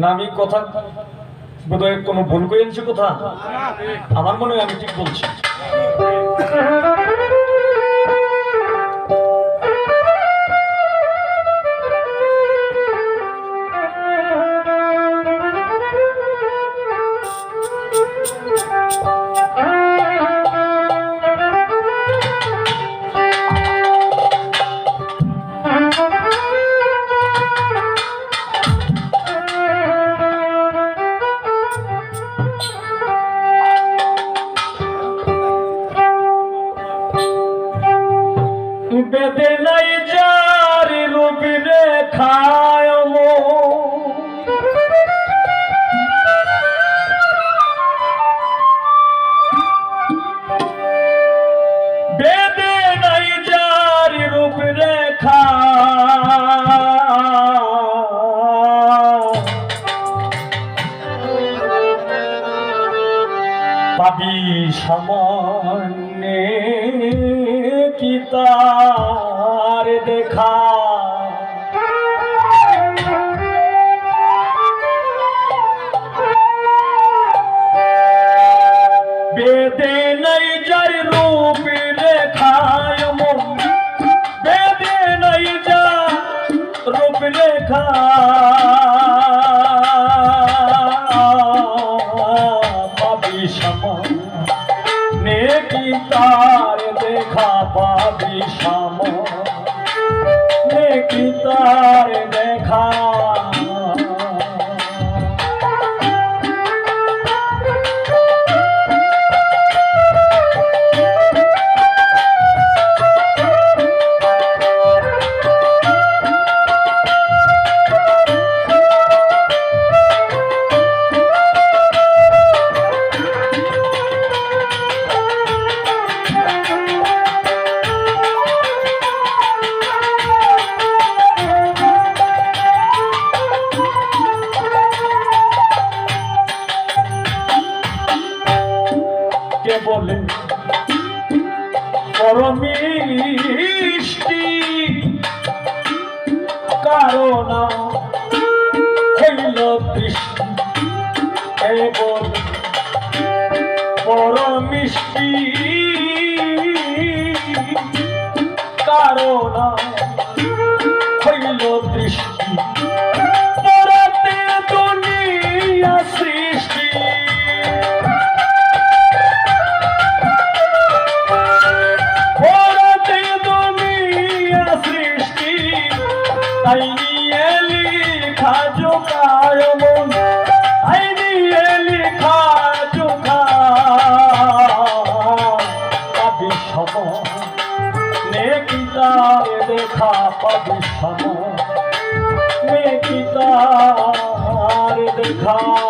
না আমি কথা বোধহয় কোনো ভুল করে এনেছি কথা আমার মনে হয় আমি ঠিক বলছি। বেদে নাই যার রূপ রেখায় বেদে নাই যার রূপ রেখা পাবি সামনে কি রেখা পাবি সামনে কি তার দেখা পাবি সামনে নেকি তার দেখা পরমিষ্টি কারণ হইল বৃষ্টি কে বলে পরমিষ্টি কারণ কিতারে দেখা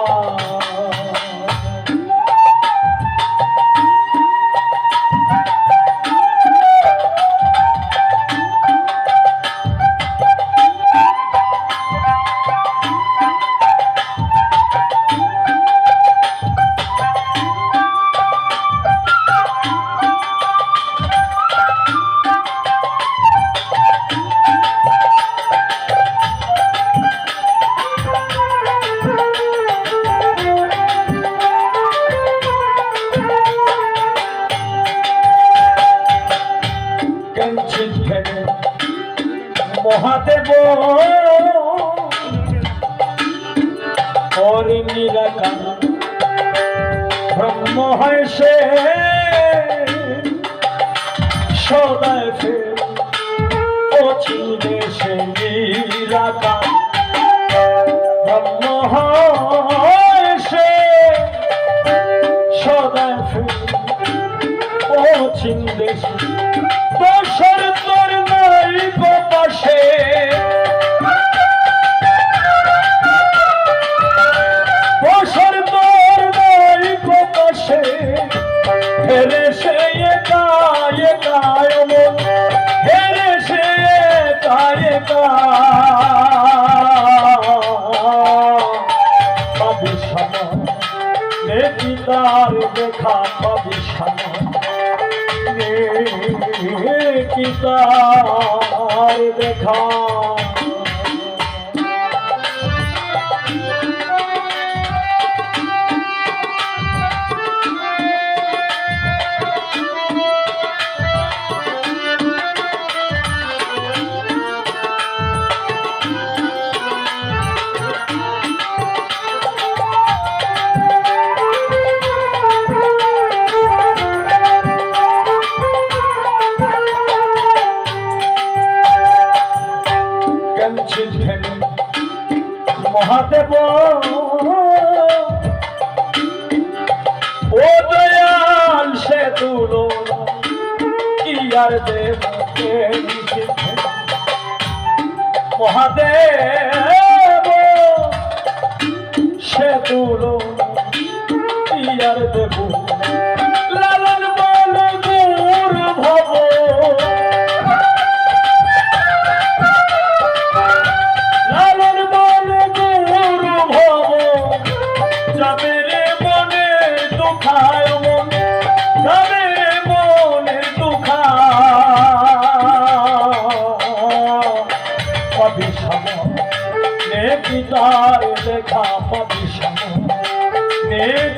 মহাদেব। হরি ব্রহ্ম হয় সে। সদায় ফের অচিনে সে নিরাকার। ব্রহ্ম হয় সে। সদায় ফের অচিনে গোপাশে বসর তোর নাই গোপাশে হেরে সে একা একা হেরে সে একা একা দেখা পাবি সামা কি তার দেখা নিশিত ঘেনে মহাদেব, ও দয়াল সে তুলো কি আর দেব মহাদেব সে তুলো কি আর দেব?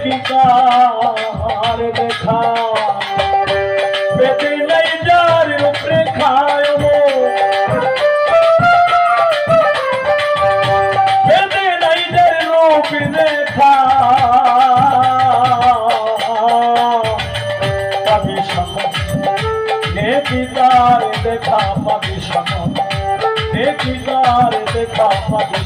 পিতার দেখা। পেতে নাই যার উপরে খায় পেতে নাই যার রূপ দেখা পাবি সময় নে পিতার দেখা পাবি নে পিতার দেখা পাবি